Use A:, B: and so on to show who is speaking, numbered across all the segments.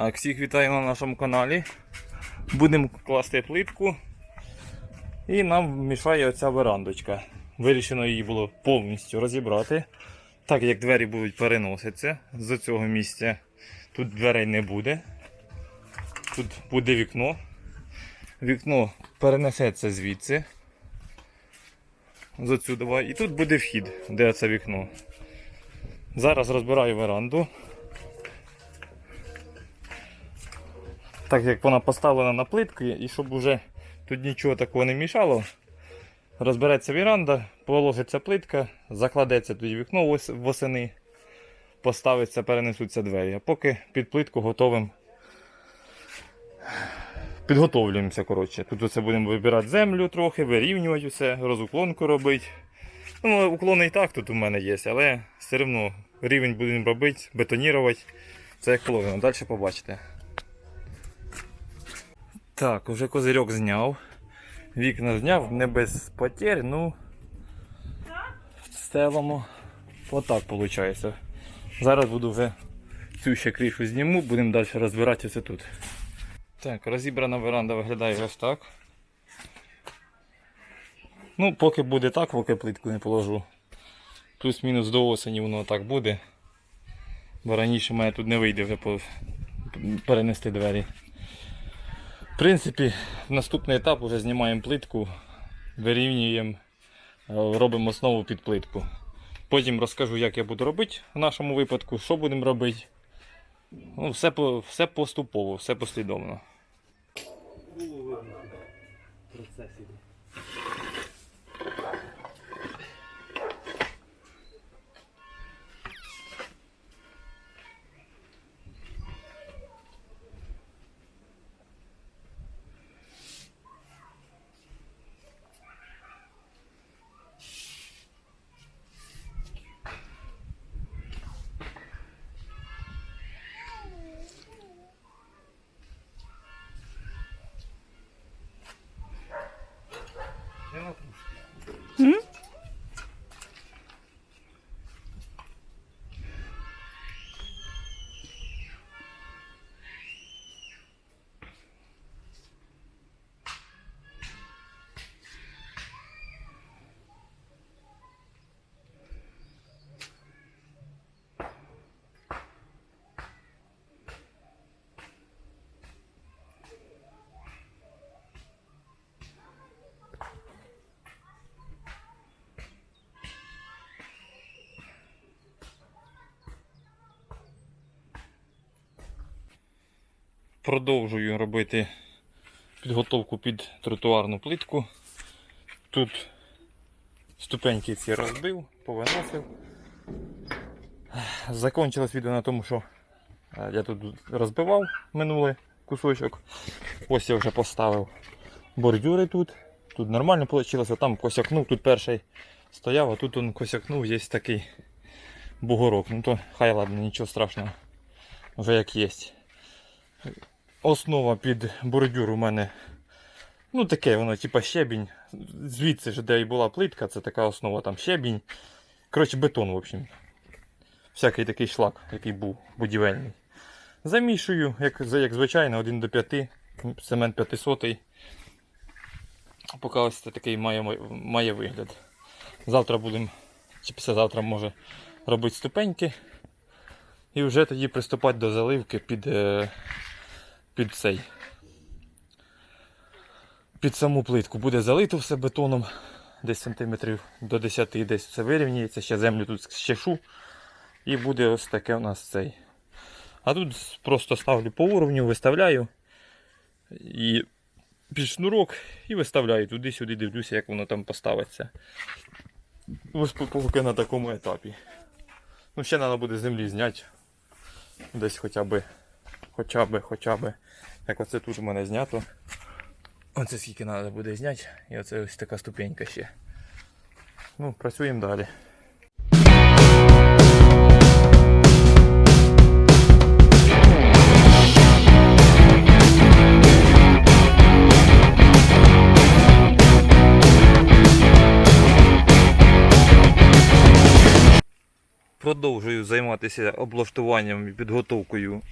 A: Так, всіх вітаю на нашому каналі. Будемо класти плитку. І нам мішає оця верандочка. Вирішено її було повністю розібрати. Так як двері будуть переноситися з цього місця. Тут дверей не буде. Тут буде вікно. Вікно перенесеться звідси. З оцю. І тут буде вхід, де це вікно. Зараз розбираю веранду. Так як вона поставлена на плитки, і щоб уже тут нічого такого не мішало, розбереться віранда, положиться плитка, закладеться тоді вікно восени, поставиться, перенесуться двері. А поки під плитку готовим. Підготовлюємося, коротше. Тут оце будемо вибирати землю трохи, вирівнювати все, розуклонку робити. Ну, уклони і так тут у мене є, але все одно рівень будемо робити, бетонувати. Це як положено. Далі побачите. Так, уже козирьок зняв. Вікна зняв, не без потерь, ну стелимо. Отак виходить. Зараз буду вже цю ще кришу зніму, будемо далі розбирати це тут. Так, розібрана веранда виглядає ось так. Ну, поки буде так, поки плитку не положу. Плюс-мінус до осені воно так буде. Бо раніше мене тут не вийде вже перенести двері. Принципі, наступний етап вже знімаємо плитку, вирівнюємо, е, робимо основу під плитку. Потім розкажу, як я буду робити в нашому випадку, що будемо робити. Ну, все, все поступово, все послідовно. Продовжую робити підготовку під тротуарну плитку. Тут ступеньки ці розбив, повиносив. Закончилось відео на тому, що е, я тут розбивав минулий кусочок. Ось я вже поставив бордюри тут. Тут нормально вийшло, там косякнув, тут перший стояв, а тут он косякнув, є такий бугорок. Ну то хай ладно, нічого страшного. Вже як є. Основа під бордюр у мене. Ну таке воно, типа щебінь. Звідси ж, де і була плитка, це така основа там щебінь. Коротше, бетон, в общем. Всякий такий шлак, який був будівельний. Замішую, як, як звичайно, 1 до 5, цемент 500. Поки ось це такий має, має вигляд. Завтра будемо, чи післязавтра може робити ступеньки. І вже тоді приступати до заливки під, е, під цей. Під саму плитку. Буде залито все бетоном десь сантиметрів до 10, десь все вирівняється, ще землю тут щешу. І буде ось таке у нас цей. А тут просто ставлю по уровню, виставляю і під шнурок і виставляю туди-сюди, дивлюся, як воно там поставиться. Ось поки на такому етапі. Ну, ще треба буде землі зняти. Десь хоча б, хоча б, хоча б, як оце тут у мене знято. Оце скільки треба буде зняти. І оце ось така ступенька ще. Ну, працюємо далі. Продовжую займатися облаштуванням і підготовкою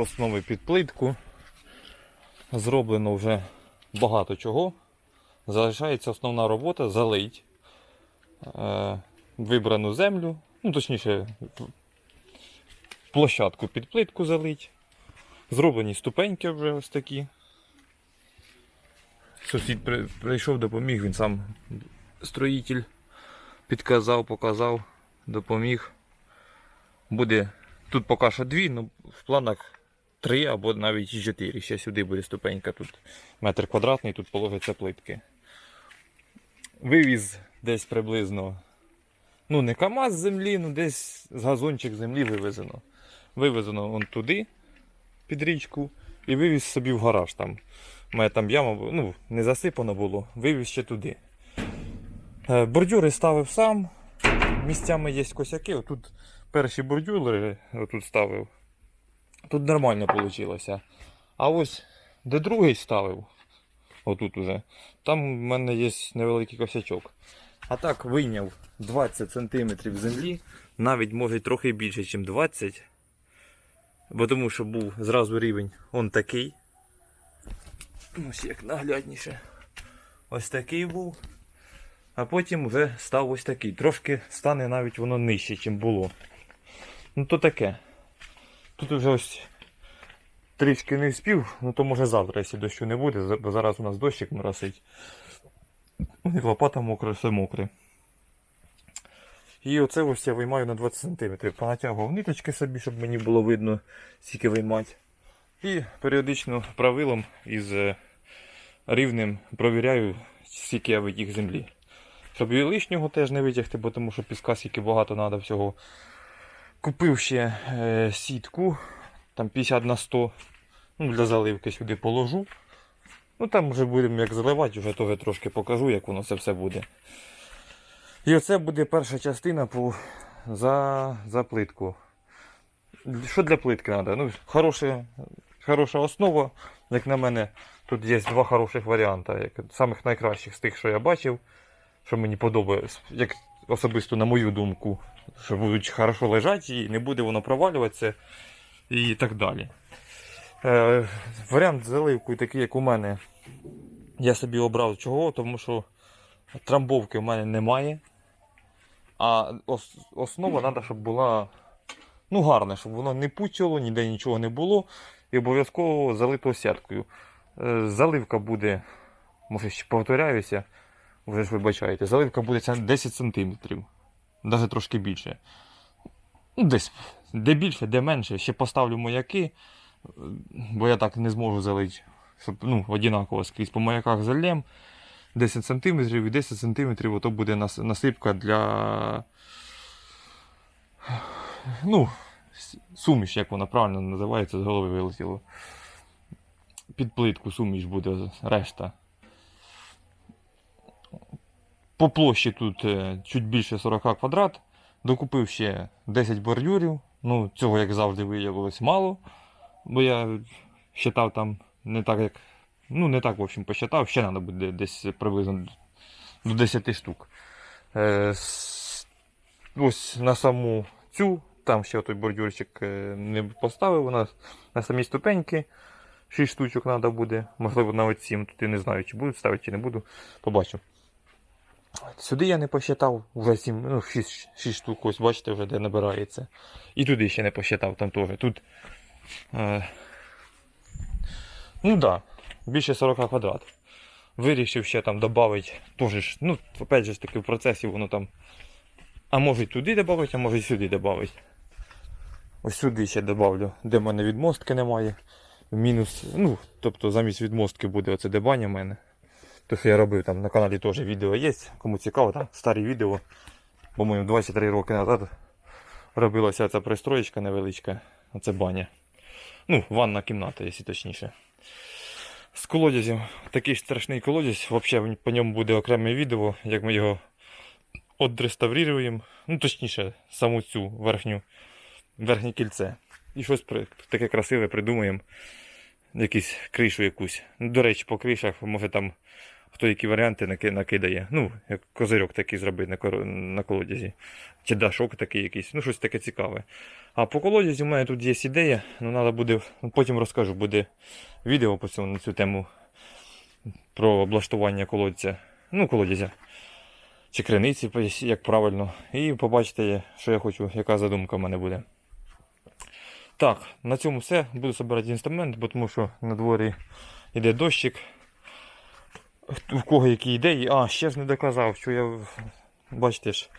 A: основи під плитку. Зроблено вже багато чого. Залишається основна робота залить е, вибрану землю, ну точніше, площадку під плитку залить. Зроблені ступеньки вже ось такі. Сусід при- прийшов, допоміг, він сам строїтель підказав, показав, допоміг. Буде тут поки що дві, ну в планах три або навіть чотири. Ще сюди буде ступенька. Тут метр квадратний, тут положиться плитки. Вивіз десь приблизно. Ну, не КАМАЗ землі, ну десь з газончик землі вивезено. Вивезено вон туди, під річку, і вивіз собі в гараж там. У мене там яма ну, не засипано було, вивіз ще туди. Е, Бордюри ставив сам. Місцями є косяки. Отут перші бордюри отут ставив. Тут нормально вийшло. А ось де другий ставив, отут уже, там в мене є невеликий косячок. А так вийняв 20 см землі, навіть може трохи більше, ніж 20 Бо тому що був зразу рівень он такий. Ось як наглядніше. Ось такий був. А потім вже став ось такий. Трошки стане навіть воно нижче, ніж було. Ну то таке. Тут вже ось трішки не вспів, ну то може завтра, якщо дощу не буде, бо зараз у нас дощик моросить. Ну, І лопата мокра, все мокре. І оце ось я виймаю на 20 см. Понатягував ниточки собі, щоб мені було видно, скільки виймати. І періодично правилом із е, рівнем провіряю, скільки я витяг землі. Щоб і лишнього теж не витягти, бо тому що піска скільки багато треба всього. Купив ще е, сітку, там 50 на 100. Ну, для заливки сюди положу. Ну там вже будемо як заливати, вже теж трошки покажу, як воно це все буде. І оце буде перша частина по, за, за плитку. Що для плитки треба? Ну, хороша, хороша основа, як на мене, тут є два хороших варіанти. Як, самих найкращих з тих, що я бачив, що мені подобається, як особисто на мою думку, що будуть хорошо лежати і не буде воно провалюватися і так далі. Е, варіант з заливкою такий, як у мене, я собі обрав чого, тому що трамбовки в мене немає. А ос- основа треба, щоб була ну, гарна, щоб воно не пучило, ніде нічого не було. І обов'язково залито сіткою. Е, Заливка буде, може ще повторяюся, вже ж вибачаєте, заливка буде 10 см. Навіть трошки більше. Ну, десь де більше, де менше. Ще поставлю маяки, бо я так не зможу залити. Щоб ну, однаково скрізь по маяках зальєм. 10 см і 10 см ото буде насипка для. Ну, суміш, як вона правильно називається, з голови вилетіло. Під плитку суміш буде решта. По площі тут е, чуть більше 40 квадрат. Докупив ще 10 бордюрів. Ну, цього, як завжди, виявилось мало. Бо я считав там не так, як. Ну, не так, в общем, посчитав. Ще треба буде десь приблизно до 10 штук. Е, ось на саму цю, там ще той бордюрчик е, не поставив. У нас на самі ступеньки 6 штучок треба буде. Можливо, навіть 7. Тут я не знаю, чи буду ставити, чи не буду. Побачу. Сюди я не посчитав, вже 7, ну, 6, 6 штук, ось бачите, вже де набирається. І туди ще не посчитав, там теж. Тут. Е, ну да, більше 40 квадрат. Вирішив ще там додати, теж, ну, опять же таки в процесі воно там. А може туди додати, а може й сюди додати. Ось сюди ще додавлю, де в мене відмостки немає. Мінус, ну, тобто замість відмостки буде оце дебання в мене. То, що я робив там на каналі теж відео є. Кому цікаво, там старі відео. По-моєму, 23 роки назад робилася ця пристроєчка невеличка. Оце баня. Ну, ванна кімната, якщо точніше. З колодязем. Такий страшний колодязь. Взагалі по ньому буде окреме відео, як ми його отреставруємо. Ну, точніше, саму цю верхню, верхнє кільце. І щось таке красиве придумаємо. Якусь кришу якусь. Ну, До речі, по кришах, може там хто які варіанти накидає. Ну, як козирьок такий зробити на, колодязі. Чи дашок такий якийсь, ну щось таке цікаве. А по колодязі у мене тут є ідея, ну треба буде, ну, потім розкажу, буде відео по цьому на цю тему про облаштування колодця. Ну, колодязя. Чи криниці, як правильно. І побачите, що я хочу, яка задумка в мене буде. Так, на цьому все. Буду збирати інструмент, бо тому що на дворі йде дощик. В кого які ідеї. А, ще ж не доказав, що я. Бачите ж,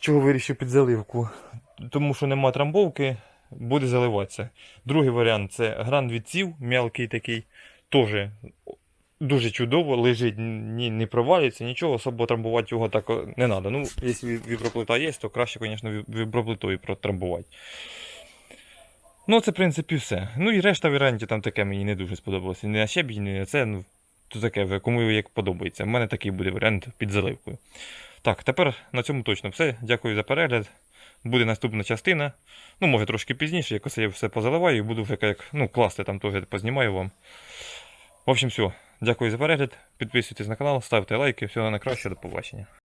A: чого вирішив під заливку. Тому що нема трамбовки, буде заливатися. Другий варіант це гран відців, м'ялкий такий. Теж дуже чудово, лежить, ні, не провалюється, нічого, особо трамбувати його так не треба. Ну, якщо віброплита є, то краще, звісно, віброплитою протрамбувати. Ну, це, в принципі, все. Ну і решта варіантів там таке мені не дуже сподобалося. Не на щебінь, не на це, ну, то таке, кому як подобається. У мене такий буде варіант під заливкою. Так, тепер на цьому точно все. Дякую за перегляд. Буде наступна частина. Ну, може трошки пізніше, якось я все позаливаю і буду вже як, ну, класти там теж познімаю вам. В общем, все. Дякую за перегляд. Підписуйтесь на канал, ставте лайки. Всього на краще, до побачення.